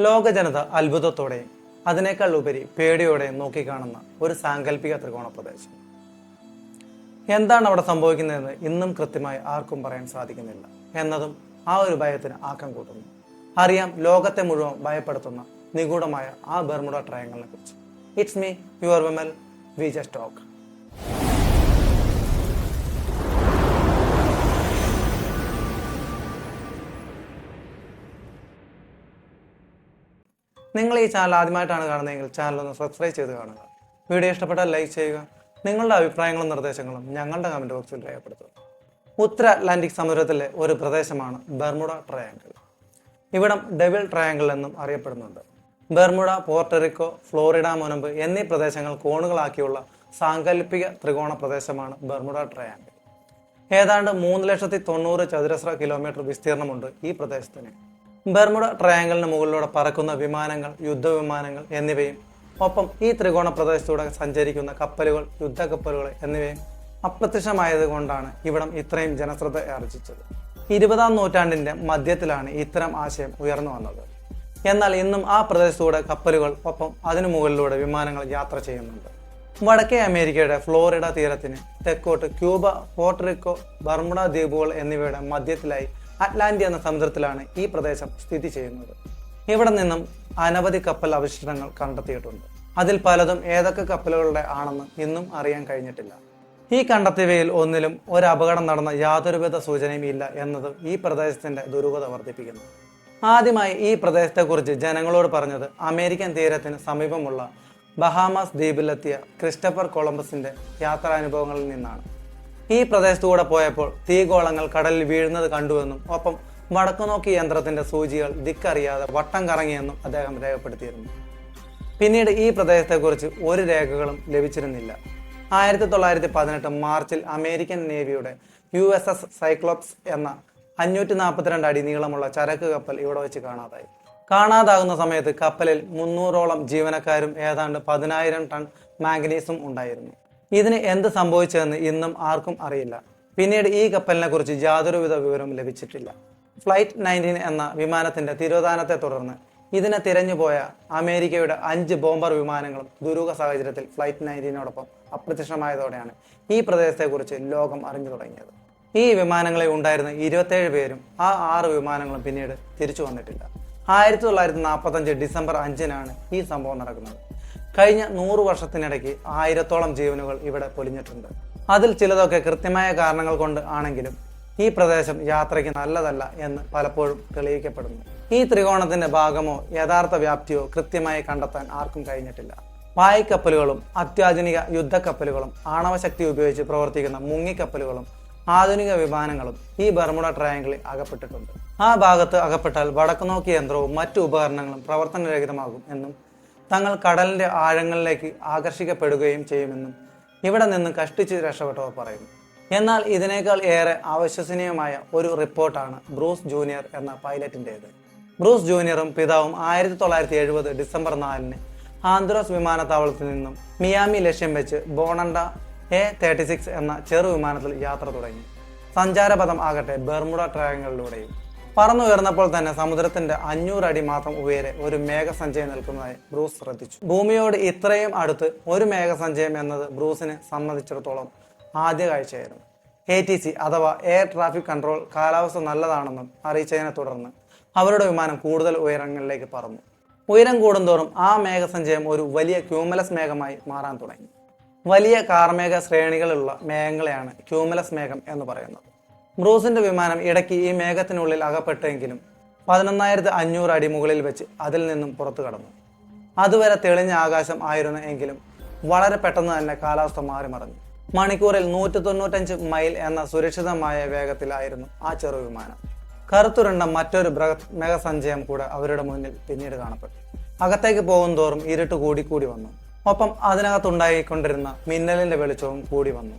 ലോക ജനത അത്ഭുതത്തോടെയും അതിനേക്കാൾ ഉപരി പേടിയോടെയും നോക്കിക്കാണുന്ന ഒരു സാങ്കല്പിക ത്രികോണ പ്രദേശം എന്താണ് അവിടെ സംഭവിക്കുന്നതെന്ന് ഇന്നും കൃത്യമായി ആർക്കും പറയാൻ സാധിക്കുന്നില്ല എന്നതും ആ ഒരു ഭയത്തിന് ആക്കം കൂട്ടുന്നു. അറിയാം ലോകത്തെ മുഴുവൻ ഭയപ്പെടുത്തുന്ന നിഗൂഢമായ ആ ബെർമുഡ ട്രയങ്ങളിനെ കുറിച്ച് it's me your Vimal V just talk നിങ്ങൾ ഈ ചാനൽ ആദ്യമായിട്ടാണ് കാണുന്നതെങ്കിൽ ചാനൽ ഒന്ന് സബ്സ്ക്രൈബ് ചെയ്ത് കാണുക. വീഡിയോ ഇഷ്ടപ്പെട്ടാൽ ലൈക്ക് ചെയ്യുക. നിങ്ങളുടെ അഭിപ്രായങ്ങളും നിർദ്ദേശങ്ങളും ഞങ്ങളുടെ കമന്റ് ബോക്സിൽ രേഖപ്പെടുത്തുക. ഉത്തര അറ്റ്ലാന്റിക് സമുദ്രത്തിലെ ഒരു പ്രദേശമാണ് ബെർമുഡ ട്രയാങ്കിൾ ഇവിടം ഡെവിൾ ട്രയാങ്കിൾ എന്നും അറിയപ്പെടുന്നുണ്ട്. ബെർമുഡ പോർട്ടറിക്കോ ഫ്ലോറിഡ മുനമ്പ് എന്നീ പ്രദേശങ്ങൾ കോണുകളാക്കിയുള്ള സാങ്കല്പിക ത്രികോണ പ്രദേശമാണ് ബെർമുഡ ട്രയാങ്കിൾ ഏതാണ്ട് മൂന്ന് ലക്ഷത്തി തൊണ്ണൂറ് ചതുരശ്ര കിലോമീറ്റർ വിസ്തീർണമുണ്ട് ഈ പ്രദേശത്തിന്. ബെർമുഡ ട്രയാങ്കിളിന് മുകളിലൂടെ പറക്കുന്ന വിമാനങ്ങൾ യുദ്ധവിമാനങ്ങൾ എന്നിവയും ഒപ്പം ഈ ത്രികോണ പ്രദേശത്തൂടെ സഞ്ചരിക്കുന്ന കപ്പലുകൾ യുദ്ധക്കപ്പലുകൾ എന്നിവയും അപ്രത്യക്ഷമായതുകൊണ്ടാണ് ഇവിടം ഇത്രയും ജനശ്രദ്ധ ആർജിച്ചത്. ഇരുപതാം നൂറ്റാണ്ടിന്റെ മധ്യത്തിലാണ് ഇത്തരം ആശയം ഉയർന്നു വന്നത്. എന്നാൽ ഇന്നും ആ പ്രദേശത്തൂടെ കപ്പലുകൾ ഒപ്പം അതിനു മുകളിലൂടെ വിമാനങ്ങൾ യാത്ര ചെയ്യുന്നുണ്ട്. വടക്കേ അമേരിക്കയുടെ ഫ്ലോറിഡ തീരത്തിന് തെക്കോട്ട് ക്യൂബ പോർട്ടറിക്കോ ബർമുഡ ദ്വീപുകൾ എന്നിവയുടെ മധ്യത്തിലായി അറ്റ്ലാന്റി എന്ന സമുദ്രത്തിലാണ് ഈ പ്രദേശം സ്ഥിതി ചെയ്യുന്നത്. ഇവിടെ നിന്നും അനവധി കപ്പൽ അവശിഷ്ടങ്ങൾ കണ്ടെത്തിയിട്ടുണ്ട്. അതിൽ പലതും ഏതൊക്കെ കപ്പലുകളുടെ ആണെന്ന് ഇന്നും അറിയാൻ കഴിഞ്ഞിട്ടില്ല. ഈ കണ്ടെത്തിയവയിൽ ഒന്നിലും ഒരു അപകടം നടന്ന യാതൊരുവിധ സൂചനയും ഇല്ല എന്നത് ഈ പ്രദേശത്തിന്റെ ദുരൂഹത വർദ്ധിപ്പിക്കുന്നു. ആദ്യമായി ഈ പ്രദേശത്തെക്കുറിച്ച് ജനങ്ങളോട് പറഞ്ഞത് അമേരിക്കൻ തീരത്തിന് സമീപമുള്ള ബഹാമാസ് ദ്വീപിലെത്തിയ ക്രിസ്റ്റഫർ കൊളംബസിന്റെ യാത്രാനുഭവങ്ങളിൽ നിന്നാണ്. ഈ പ്രദേശത്തുകൂടെ പോയപ്പോൾ തീഗോളങ്ങൾ കടലിൽ വീഴുന്നത് കണ്ടുവെന്നും ഒപ്പം വടക്കുനോക്കി യന്ത്രത്തിന്റെ സൂചികൾ ദിക്കറിയാതെ വട്ടം കറങ്ങിയെന്നും അദ്ദേഹം രേഖപ്പെടുത്തിയിരുന്നു. പിന്നീട് ഈ പ്രദേശത്തെക്കുറിച്ച് ഒരു രേഖകളും ലഭിച്ചിരുന്നില്ല. ആയിരത്തി തൊള്ളായിരത്തി പതിനെട്ട് മാർച്ചിൽ അമേരിക്കൻ നേവിയുടെ യു എസ് എസ് സൈക്ലോപ്സ് എന്ന അഞ്ഞൂറ്റി നാൽപ്പത്തിരണ്ട് അടി നീളമുള്ള ചരക്ക് കപ്പൽ ഇവിടെ വെച്ച് കാണാതായി. കാണാതാകുന്ന സമയത്ത് കപ്പലിൽ മുന്നൂറോളം ജീവനക്കാരും ഏതാണ്ട് പതിനായിരം ടൺ മാംഗനീസും ഉണ്ടായിരുന്നു. ഇതിന് എന്ത് സംഭവിച്ചതെന്ന് ഇന്നും ആർക്കും അറിയില്ല. പിന്നീട് ഈ കപ്പലിനെ കുറിച്ച് യാതൊരുവിധ വിവരവും ലഭിച്ചിട്ടില്ല. ഫ്ലൈറ്റ് നയന്റീൻ എന്ന വിമാനത്തിന്റെ തിരോധാനത്തെ തുടർന്ന് ഇതിനെ തിരഞ്ഞുപോയ അമേരിക്കയുടെ അഞ്ച് ബോംബർ വിമാനങ്ങളും ദുരൂഹ സാഹചര്യത്തിൽ ഫ്ലൈറ്റ് നയന്റീനോടൊപ്പം അപ്രത്യക്ഷമായതോടെയാണ് ഈ പ്രദേശത്തെക്കുറിച്ച് ലോകം അറിഞ്ഞു തുടങ്ങിയത്. ഈ വിമാനങ്ങളിൽ ഉണ്ടായിരുന്ന ഇരുപത്തേഴ് പേരും ആ ആറ് വിമാനങ്ങളും പിന്നീട് തിരിച്ചു വന്നിട്ടില്ല. ആയിരത്തി തൊള്ളായിരത്തി നാൽപ്പത്തഞ്ച് ഡിസംബർ അഞ്ചിനാണ് ഈ സംഭവം നടക്കുന്നത്. കഴിഞ്ഞ നൂറ് വർഷത്തിനിടയ്ക്ക് ആയിരത്തോളം ജീവനുകൾ ഇവിടെ പൊലിഞ്ഞിട്ടുണ്ട്. അതിൽ ചിലതൊക്കെ കൃത്യമായ കാരണങ്ങൾ കൊണ്ട് ആണെങ്കിലും ഈ പ്രദേശം യാത്രയ്ക്ക് നല്ലതല്ല എന്ന് പലപ്പോഴും തെളിയിക്കപ്പെടുന്നു. ഈ ത്രികോണത്തിന്റെ ഭാഗമോ യഥാർത്ഥ വ്യാപ്തിയോ കൃത്യമായി കണ്ടെത്താൻ ആർക്കും കഴിഞ്ഞിട്ടില്ല. പായക്കപ്പലുകളും അത്യാധുനിക യുദ്ധക്കപ്പലുകളും ആണവശക്തി ഉപയോഗിച്ച് പ്രവർത്തിക്കുന്ന മുങ്ങിക്കപ്പലുകളും ആധുനിക വിമാനങ്ങളും ഈ ബർമുഡ ട്രയാങ്കിളിൽ അകപ്പെട്ടിട്ടുണ്ട്. ആ ഭാഗത്ത് അകപ്പെട്ടാൽ വടക്കുനോക്കി യന്ത്രവും മറ്റു ഉപകരണങ്ങളും പ്രവർത്തനരഹിതമാകും എന്നും തങ്ങൾ കടലിന്റെ ആഴങ്ങളിലേക്ക് ആകർഷിക്കപ്പെടുകയും ചെയ്യുമെന്നും ഇവിടെ നിന്ന് കഷ്ടിച്ച് രക്ഷപ്പെട്ടവർ പറയുന്നു എന്നാൽ ഇതിനേക്കാൾ ഏറെ അവിശ്വസനീയമായ ഒരു റിപ്പോർട്ടാണ് ബ്രൂസ് ജൂനിയർ എന്ന പൈലറ്റിന്റേത് ബ്രൂസ് ജൂനിയറും പിതാവും ആയിരത്തി തൊള്ളായിരത്തി എഴുപത് ഡിസംബർ നാലിന് ആന്ത്രോസ് വിമാനത്താവളത്തിൽ നിന്നും മിയാമി ലക്ഷ്യം വെച്ച് ബോണണ്ട എ തേർട്ടി സിക്സ് എന്ന ചെറു വിമാനത്തിൽ യാത്ര തുടങ്ങി. സഞ്ചാരപഥം ആകട്ടെ ബെർമുഡ ട്രയങ്ങളിലൂടെയും പറന്നുയർന്നപ്പോൾ തന്നെ സമുദ്രത്തിന്റെ അഞ്ഞൂറ് അടി മാത്രം ഉയരെ ഒരു മേഘസഞ്ചയം നിൽക്കുന്നതായി ബ്രൂസ് ശ്രദ്ധിച്ചു. ഭൂമിയോട് ഇത്രയും അടുത്ത് ഒരു മേഘസഞ്ചയം എന്നത് ബ്രൂസിനെ സംബന്ധിച്ചിടത്തോളം ആദ്യ കാഴ്ചയായിരുന്നു. എ ടി സി അഥവാ എയർ ട്രാഫിക് കൺട്രോൾ കാലാവസ്ഥ നല്ലതാണെന്നും അറിയിച്ചതിനെ തുടർന്ന് അവരുടെ വിമാനം കൂടുതൽ ഉയരങ്ങളിലേക്ക് പറന്നു. ഉയരം കൂടുന്തോറും ആ മേഘസഞ്ചയം ഒരു വലിയ ക്യൂമലസ് മേഘമായി മാറാൻ തുടങ്ങി. വലിയ കാർമേഘ ശ്രേണികളുള്ള മേഘങ്ങളെയാണ് ക്യൂമലസ് മേഘം എന്ന് പറയുന്നത്. ബ്രൂസിന്റെ വിമാനം ഇടയ്ക്ക് ഈ മേഘത്തിനുള്ളിൽ അകപ്പെട്ടെങ്കിലും പതിനൊന്നായിരത്തി അഞ്ഞൂറ് അടി മുകളിൽ വെച്ച് അതിൽ നിന്നും പുറത്തു കടന്നു. അതുവരെ തെളിഞ്ഞ ആകാശം ആയിരുന്നു എങ്കിലും വളരെ പെട്ടെന്ന് തന്നെ കാലാവസ്ഥ മാറി മറിഞ്ഞു. മണിക്കൂറിൽ നൂറ്റി തൊണ്ണൂറ്റഞ്ച് മൈൽ എന്ന സുരക്ഷിതമായ വേഗത്തിലായിരുന്നു ആ ചെറു വിമാനം. കറുത്തുരുണ്ട മറ്റൊരു ബൃഹത് മേഘസഞ്ചയം കൂടെ അവരുടെ മുന്നിൽ പിന്നീട് കാണപ്പെട്ടു. അകത്തേക്ക് പോകുന്തോറും ഇരുട്ട് കൂടിക്കൂടി വന്നു. ഒപ്പം അതിനകത്തുണ്ടായിക്കൊണ്ടിരുന്ന മിന്നലിന്റെ വെളിച്ചവും കൂടി വന്നു.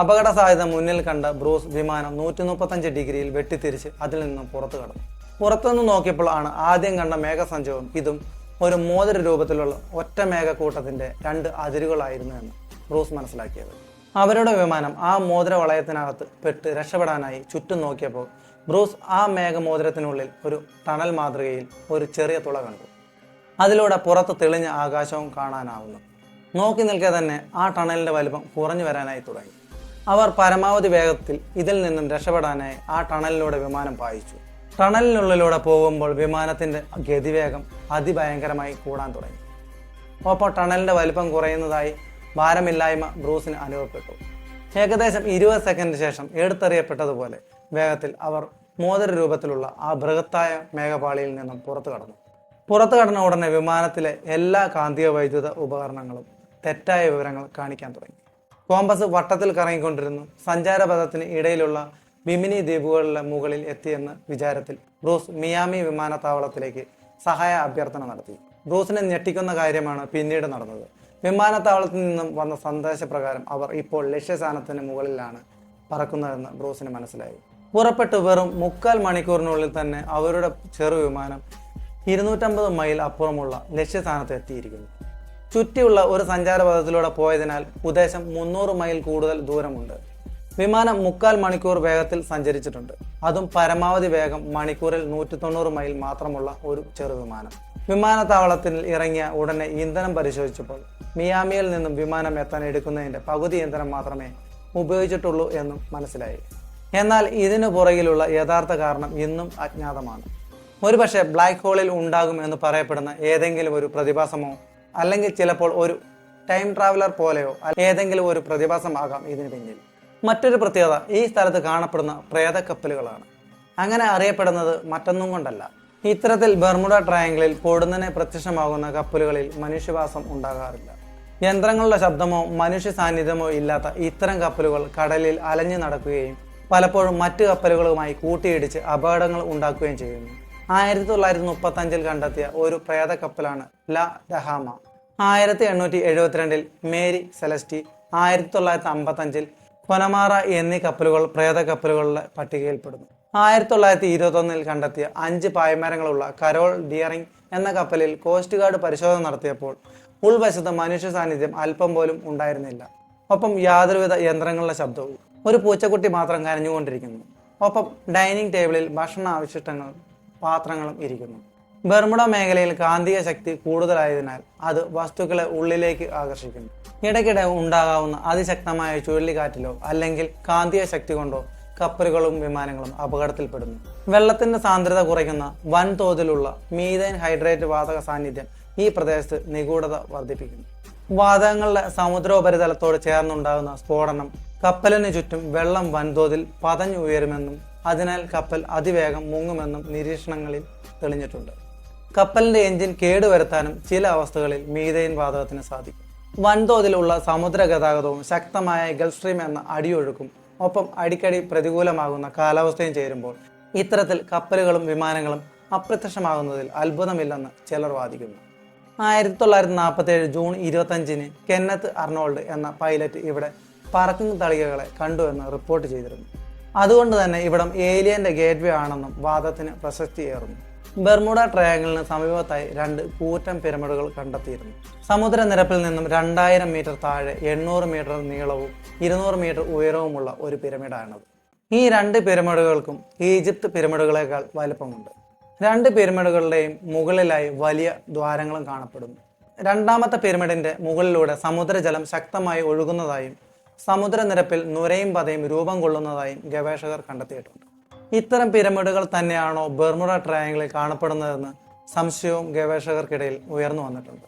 അപകട സാധ്യത മുന്നിൽ കണ്ട ബ്രൂസ് വിമാനം നൂറ്റി മുപ്പത്തഞ്ച് ഡിഗ്രിയിൽ വെട്ടിത്തിരിച്ച് അതിൽ നിന്നും പുറത്തു കടന്നു. പുറത്തുനിന്ന് നോക്കിയപ്പോൾ ആണ് ആദ്യം കണ്ട മേഘസഞ്ചയവും ഇതും ഒരു മോതിര രൂപത്തിലുള്ള ഒറ്റ മേഘക്കൂട്ടത്തിന്റെ രണ്ട് അതിരുകളായിരുന്നു എന്ന് ബ്രൂസ് മനസ്സിലാക്കിയത്. അവരുടെ വിമാനം ആ മോതിര വളയത്തിനകത്ത് പെട്ട് രക്ഷപ്പെടാനായി ചുറ്റും നോക്കിയപ്പോൾ ബ്രൂസ് ആ മേഘമോതിരത്തിനുള്ളിൽ ഒരു ടണൽ മാതൃകയിൽ ഒരു ചെറിയ തുള കണ്ടു. അതിലൂടെ പുറത്ത് തെളിഞ്ഞ ആകാശവും കാണാനാവുന്നു. നോക്കി നിൽക്കെ തന്നെ ആ ടണലിന്റെ വലിപ്പം കുറഞ്ഞു വരാനായി തുടങ്ങി. അവർ പരമാവധി വേഗത്തിൽ ഇതിൽ നിന്നും രക്ഷപ്പെടാനായി ആ ടണലിലൂടെ വിമാനം പായിച്ചു. ടണലിനുള്ളിലൂടെ പോകുമ്പോൾ വിമാനത്തിന്റെ ഗതിവേഗം അതിഭയങ്കരമായി കൂടാൻ തുടങ്ങി. ഒപ്പം ടണലിന്റെ വലിപ്പം കുറയുന്നതായി ഭാരമില്ലായ്മ ബ്രൂസിന് അനുഭവപ്പെട്ടു. ഏകദേശം ഇരുപത് സെക്കൻഡിന് ശേഷം എടുത്തെറിയപ്പെട്ടതുപോലെ വേഗത്തിൽ അവർ മോതിര രൂപത്തിലുള്ള ആ ബൃഹത്തായ മേഘപാളിയിൽ നിന്നും പുറത്തു കടന്നു. പുറത്തു കടന്ന ഉടനെ വിമാനത്തിലെ എല്ലാ കാന്തിക വൈദ്യുത ഉപകരണങ്ങളും തെറ്റായ വിവരങ്ങൾ കാണിക്കാൻ തുടങ്ങി. കോമ്പസ് വട്ടത്തിൽ കറങ്ങിക്കൊണ്ടിരുന്നു. സഞ്ചാരപഥത്തിന് ഇടയിലുള്ള ബിമിനി ദ്വീപുകളിലെ മുകളിൽ എത്തിയെന്ന വിചാരത്തിൽ ബ്രൂസ് മിയാമി വിമാനത്താവളത്തിലേക്ക് സഹായ അഭ്യർത്ഥന നടത്തി. ബ്രൂസിനെ ഞെട്ടിക്കുന്ന കാര്യമാണ് പിന്നീട് നടന്നത്. വിമാനത്താവളത്തിൽ നിന്നും വന്ന സന്ദേശപ്രകാരം അവർ ഇപ്പോൾ ലക്ഷ്യസ്ഥാനത്തിന് മുകളിലാണ് പറക്കുന്നതെന്ന് ബ്രൂസിന് മനസ്സിലായി. പുറപ്പെട്ട് വെറും മുക്കാൽ മണിക്കൂറിനുള്ളിൽ തന്നെ അവരുടെ ചെറു വിമാനം ഇരുന്നൂറ്റമ്പത് മൈൽ അപ്പുറമുള്ള ലക്ഷ്യസ്ഥാനത്ത് എത്തിയിരിക്കുന്നു. ചുറ്റിയുള്ള ഒരു സഞ്ചാരപഥത്തിലൂടെ പോയതിനാൽ ഉദ്ദേശം മുന്നൂറ് മൈൽ കൂടുതൽ ദൂരമുണ്ട്. വിമാനം മുക്കാൽ മണിക്കൂർ വേഗത്തിൽ സഞ്ചരിച്ചിട്ടുണ്ട്. അതും പരമാവധി വേഗം മണിക്കൂറിൽ നൂറ്റി തൊണ്ണൂറ് മൈൽ മാത്രമുള്ള ഒരു ചെറുവിമാനം. വിമാനത്താവളത്തിൽ ഇറങ്ങിയ ഉടനെ ഇന്ധനം പരിശോധിച്ചപ്പോൾ മിയാമിയിൽ നിന്നും വിമാനം എത്താൻ എടുക്കുന്നതിന്റെ പകുതി ഇന്ധനം മാത്രമേ ഉപയോഗിച്ചിട്ടുള്ളൂ എന്നും മനസ്സിലായി. എന്നാൽ ഇതിനു പുറകിലുള്ള യഥാർത്ഥ കാരണം ഇന്നും അജ്ഞാതമാണ്. ഒരുപക്ഷെ ബ്ലാക്ക് ഹോളിൽ ഉണ്ടാകും എന്ന് പറയപ്പെടുന്ന ഏതെങ്കിലും ഒരു പ്രതിഭാസമോ അല്ലെങ്കിൽ ചിലപ്പോൾ ഒരു ടൈം ട്രാവലർ പോലെയോ ഏതെങ്കിലും ഒരു പ്രതിഭാസമാകാം ഇതിന് പിന്നിൽ. മറ്റൊരു പ്രത്യേകത ഈ സ്ഥലത്ത് കാണപ്പെടുന്ന പ്രേതക്കപ്പലുകളാണ്. അങ്ങനെ അറിയപ്പെടുന്നത് മറ്റൊന്നും കൊണ്ടല്ല. ഇത്തരത്തിൽ ബർമുഡ ട്രയാങ്കിളിൽ പൊടുന്നനെ പ്രത്യക്ഷമാകുന്ന കപ്പലുകളിൽ മനുഷ്യവാസം ഉണ്ടാകാറില്ല. യന്ത്രങ്ങളുടെ ശബ്ദമോ മനുഷ്യ സാന്നിധ്യമോ ഇല്ലാത്ത ഇത്തരം കപ്പലുകൾ കടലിൽ അലഞ്ഞു നടക്കുകയും പലപ്പോഴും മറ്റ് കപ്പലുകളുമായി കൂട്ടിയിടിച്ച് അപകടങ്ങൾ ഉണ്ടാക്കുകയും ചെയ്യുന്നു. ആയിരത്തി തൊള്ളായിരത്തി കണ്ടെത്തിയ ഒരു പ്രേത കപ്പലാണ് ല ദഹാമ ആയിരത്തി എണ്ണൂറ്റി എഴുപത്തിരണ്ടിൽ മേരി സെലസ്റ്റി ആയിരത്തി തൊള്ളായിരത്തി അമ്പത്തി അഞ്ചിൽ കൊനമാറ എന്നീ കപ്പലുകൾ പ്രേത കപ്പലുകളുടെ പട്ടികയിൽപ്പെടുന്നു. ആയിരത്തി തൊള്ളായിരത്തി ഇരുപത്തൊന്നിൽ കണ്ടെത്തിയ അഞ്ച് പായ്മരങ്ങളുള്ള കരോൾ ഡിയറിംഗ് എന്ന കപ്പലിൽ കോസ്റ്റ് ഗാർഡ് പരിശോധന നടത്തിയപ്പോൾ ഉൾവശത്ത് മനുഷ്യ സാന്നിധ്യം അല്പം പോലും ഉണ്ടായിരുന്നില്ല. ഒപ്പം യാതൊരുവിധ യന്ത്രങ്ങളുടെ ശബ്ദവും ഒരു പൂച്ചക്കുട്ടി മാത്രം കരഞ്ഞുകൊണ്ടിരിക്കുന്നു. ഒപ്പം ഡൈനിങ് ടേബിളിൽ ഭക്ഷണ അവശിഷ്ടങ്ങളും പാത്രങ്ങളും ഇരിക്കുന്നു. ബർമുഡ മേഖലയിൽ കാന്തിക ശക്തി കൂടുതലായതിനാൽ അത് വസ്തുക്കളെ ഉള്ളിലേക്ക് ആകർഷിക്കുന്നു. ഇടയ്ക്കിടെ ഉണ്ടാകാവുന്ന അതിശക്തമായ ചുഴലിക്കാറ്റിലോ അല്ലെങ്കിൽ കാന്തിക ശക്തി കൊണ്ടോ കപ്പലുകളും വിമാനങ്ങളും അപകടത്തിൽപ്പെടുന്നു. വെള്ളത്തിന്റെ സാന്ദ്രത കുറയ്ക്കുന്ന വൻതോതിലുള്ള മീഥൈൻ ഹൈഡ്രേറ്റ് വാതക സാന്നിധ്യം ഈ പ്രദേശത്ത് നിഗൂഢത വർദ്ധിപ്പിക്കുന്നു. വാതകങ്ങളുടെ സമുദ്രോപരിതലത്തോട് ചേർന്നുണ്ടാകുന്ന സ്ഫോടനം കപ്പലിന് ചുറ്റും വെള്ളം വൻതോതിൽ പതഞ്ഞു ഉയരുമെന്നും അതിനാൽ കപ്പൽ അതിവേഗം മുങ്ങുമെന്നും നിരീക്ഷണങ്ങളിൽ തെളിഞ്ഞിട്ടുണ്ട്. കപ്പലിന്റെ എഞ്ചിൻ കേടുവരുത്താനും ചില അവസ്ഥകളിൽ മീതൈൻ വാതകത്തിന് സാധിക്കും. വൻതോതിലുള്ള സമുദ്ര ഗതാഗതവും ശക്തമായ ഗൾഫ് സ്ട്രീം എന്ന അടിയൊഴുക്കും ഒപ്പം അടിക്കടി പ്രതികൂലമാകുന്ന കാലാവസ്ഥയും ചേരുമ്പോൾ ഇത്തരത്തിൽ കപ്പലുകളും വിമാനങ്ങളും അപ്രത്യക്ഷമാകുന്നതിൽ അത്ഭുതമില്ലെന്ന് ചിലർ വാദിക്കുന്നു. ആയിരത്തി തൊള്ളായിരത്തി നാൽപ്പത്തി ഏഴ് ജൂൺ ഇരുപത്തഞ്ചിന് കെന്നത്ത് അർണോൾഡ് എന്ന പൈലറ്റ് ഇവിടെ പറക്കുന്ന തളികകളെ കണ്ടുവെന്ന് റിപ്പോർട്ട് ചെയ്തിരുന്നു. അതുകൊണ്ട് തന്നെ ഇവിടം ഏലിയന്റെ ഗേറ്റ്വേ ആണെന്നും വാദത്തിന് പ്രസക്തിയേറുന്നു ബെർമുഡ ട്രയാങ്കിളിന് സമീപത്തായി രണ്ട് കൂറ്റൻ പിരമിഡുകൾ കണ്ടെത്തിയിരുന്നു. സമുദ്രനിരപ്പിൽ നിന്നും രണ്ടായിരം മീറ്റർ താഴെ എണ്ണൂറ് മീറ്റർ നീളവും ഇരുന്നൂറ് മീറ്റർ ഉയരവുമുള്ള ഒരു പിരമിഡാണത്. ഈ രണ്ട് പിരമിഡുകൾക്കും ഈജിപ്ത് പിരമിഡുകളേക്കാൾ വലിപ്പമുണ്ട്. രണ്ട് പിരമിഡുകളുടെയും മുകളിലായി വലിയ ദ്വാരങ്ങളും കാണപ്പെടുന്നു. രണ്ടാമത്തെ പിരമിഡിന്റെ മുകളിലൂടെ സമുദ്രജലം ശക്തമായി ഒഴുകുന്നതായും സമുദ്രനിരപ്പിൽ നുരയും പതയും രൂപം കൊള്ളുന്നതായും ഗവേഷകർ കണ്ടെത്തിയിട്ടുണ്ട്. ഇത്തരം പിരമിഡുകൾ തന്നെയാണോ ബെർമുഡ ട്രയാങ്കിളിൽ കാണപ്പെടുന്നതെന്ന് സംശയവും ഗവേഷകർക്കിടയിൽ ഉയർന്നു വന്നിട്ടുണ്ട്.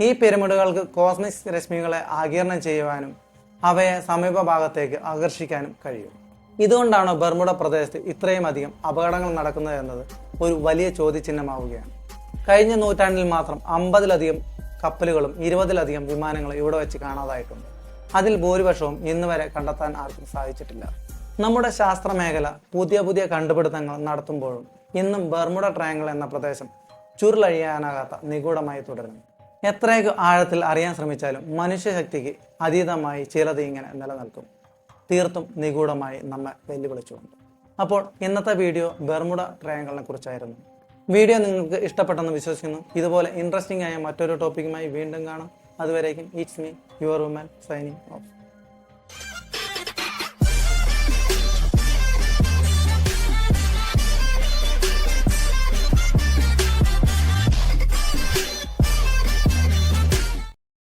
ഈ പിരമിഡുകൾക്ക് കോസ്മിക് രശ്മികളെ ആകീർണം ചെയ്യുവാനും അവയെ സമീപ ഭാഗത്തേക്ക് ആകർഷിക്കാനും കഴിയും. ഇതുകൊണ്ടാണ് ബർമുഡ പ്രദേശത്ത് ഇത്രയും അധികം അപകടങ്ങൾ നടക്കുന്നത് എന്നത് ഒരു വലിയ ചോദ്യചിഹ്നമാവുകയാണ്. കഴിഞ്ഞ നൂറ്റാണ്ടിൽ മാത്രം അമ്പതിലധികം കപ്പലുകളും ഇരുപതിലധികം വിമാനങ്ങളും ഇവിടെ വെച്ച് കാണാതായിട്ടുണ്ട്. അതിൽ ഭൂരിപക്ഷവും ഇന്ന് വരെ കണ്ടെത്താൻ ആർക്കും സാധിച്ചിട്ടില്ല. നമ്മുടെ ശാസ്ത്ര മേഖല പുതിയ പുതിയ കണ്ടുപിടുത്തങ്ങൾ നടത്തുമ്പോഴും ഇന്നും ബർമുഡ ട്രയാങ്കിൾ എന്ന പ്രദേശം ചുരുളഴിയാനാകാത്ത നിഗൂഢമായി തുടരുന്നു. എത്രയൊക്കെ ആഴത്തിൽ അറിയാൻ ശ്രമിച്ചാലും മനുഷ്യശക്തിക്ക് അതീതമായി ചിലത് ഇങ്ങനെ നിലനിൽക്കും. തീർത്തും നിഗൂഢമായി നമ്മെ വെല്ലുവിളിച്ചുകൊണ്ട്. അപ്പോൾ ഇന്നത്തെ വീഡിയോ ബർമുഡ ട്രയാങ്കിളിനെ കുറിച്ചായിരുന്നു. വീഡിയോ നിങ്ങൾക്ക് ഇഷ്ടപ്പെട്ടെന്ന് വിശ്വസിക്കുന്നു. ഇതുപോലെ ഇൻട്രസ്റ്റിംഗ് ആയ മറ്റൊരു ടോപ്പിക്കുമായി വീണ്ടും കാണാം. അതുവരേക്കും it's me your woman signing off